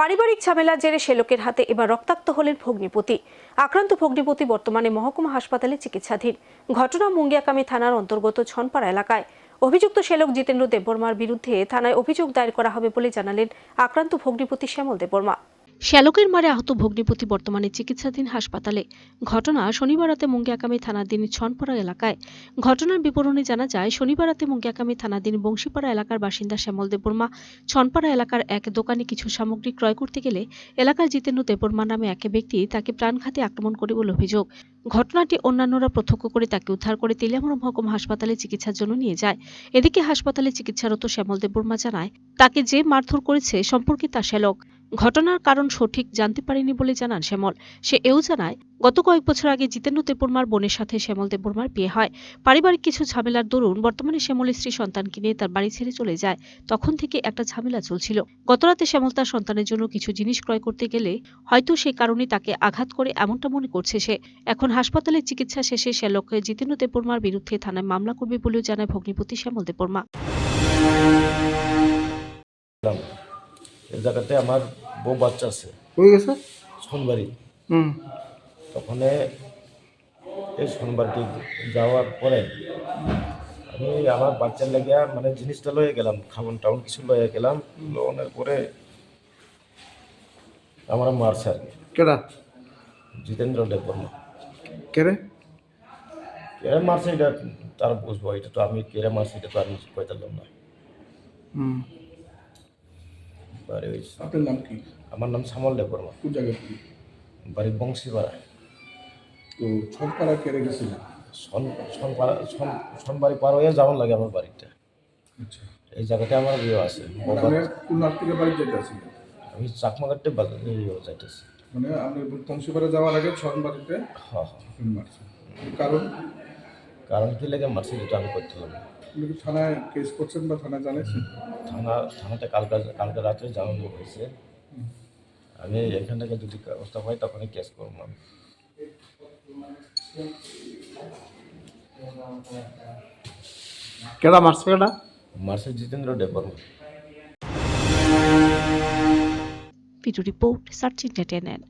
পারিবারিক ঝামেলার জেরে শেলকের হাতে এবার রক্তাক্ত হলেন ভগ্নিপতি। আক্রান্ত ভগ্নিপতি বর্তমানে মহকুমা হাসপাতালে চিকিৎসাধীন। ঘটনা মুঙ্গিয়াকামী থানার অন্তর্গত ছনপাড়া এলাকায়। অভিযুক্ত সেলক জিতেন্দ্র দেববর্মার বিরুদ্ধে থানায় অভিযোগ দায়ের করা হবে বলে জানালেন আক্রান্ত ভগ্নিপতি শ্যামল দেববর্মা। শ্যালকের মারে আহত ভগ্নিপতি বর্তমানে চিকিৎসাধীন হাসপাতালে। ঘটনা শনিবার রাতে মুঙ্গিয়াকামী থানাধীন ছনপাড়া এলাকায়। ঘটনার বিবরণে জানা যায়, শনিবার রাতে মুঙ্গিয়াকামী থানাধীন বংশীপাড়া এলাকার বাসিন্দা শ্যামল দেববর্মা ছনপাড়া এলাকার এক দোকানে কিছু সামগ্রী ক্রয় করতে গেলে এলাকার জিতেন্দ্র দেববর্মা নামে এক ব্যক্তি তাকে প্রাণঘাতী আক্রমণ করে বলে অভিযোগ। ঘটনাটি অন্যান্যরা প্রত্যক্ষ করে তাকে উদ্ধার করে তেলিয়ামুড়া মহকুমা হাসপাতালে চিকিৎসার জন্য নিয়ে যায়। এদিকে হাসপাতালে চিকিৎসারত শ্যামল দেববর্মা জানায়, তাকে যে মারধর করেছে সম্পর্কে তা শ্যালক। ঘটনার কারণ সঠিক জানতে পারেনি বলে জানান শ্যামল। সে এও জানায়, গত কয়েক বছর আগে জিতেন্দ্র দেববর্মার বোনের সাথে শ্যামল দেববর্মার বিয়ে হয়। পারিবারিক কিছু ঝামেলার দরুন বর্তমানে শ্যামলের স্ত্রী সন্তানকে নিয়ে তার বাড়ি ছেড়ে চলে যায়। তখন থেকে একটা ঝামেলা চলছিল। গতরাতে শ্যামল তার সন্তানের জন্য কিছু জিনিস ক্রয় করতে গেলে হয়তো সেই কারণে তাকে আঘাত করে এমনটা মনে করছে সে। এখন হাসপাতালে চিকিৎসা শেষে শ্যালক জিতেন্দ্র দেববর্মার বিরুদ্ধে থানায় মামলা করবে বলেও জানায় ভগ্নিপতি শ্যামল দেববর্মা। জায়গাতে আমার বউ বাচ্চা আছে। হয়ে গেছে? সোনবাড়ি হুম। তখন এই সোনবাড়িতে যাওয়ার পরে আমি আমার বাচ্চার লেগে মানে জিনিসটা লয়ে গেলাম খাবন টাউন কিছু লয়ে গেলাম লোনের পরে আমার মারছে আর কি। কেডা? জিতেন্দ্র দেববর্মা। কেরে? কেড়ে মারছে এটা তার বুঝব এটা তো আমি কেড়ে মারছি এটা তো আমি কইতে পারলাম না। হুম। বাড়ি ওই আপনার নাম কি? আমার নাম শ্যামল দেববর্মা কোন জায়গায় থেকে বাড়ি বংশীপাড়া। তো ছটপাড়া কেড়ে গেছিলেন? সন সনপাড়া সন সনবাড়ি পার হয়ে যাওয়ার লাগে আমার বাড়িটা। আচ্ছা। এই জায়গাতে আমার বিয়ে আছে। মানে আপনি কোন রাত থেকে বাড়ি যেতে আসছিলেন আমি চাকমাঘাটে বাজার যাইতেছি। মানে আপনি বংশীপাড়া যাওয়ার আগে ছন বাড়িতে হ্যাঁ হ্যাঁ। মারছেন। কারণ? কারণ কি লেগে মারছি যেটা আমি করছিলাম না। আপনি কি থানায় কেস করছেন বা থানায় জানিয়েছেন? থানা থানাতে কালকে কালকে রাত্রে জানানো হয়েছে। আমি এখান থেকে যদি ব্যবস্থা হয় তখনই কেস করব আমি। কেডা মারছে কেডা? মারছে Jitendra Debbarma. Video report search entertainment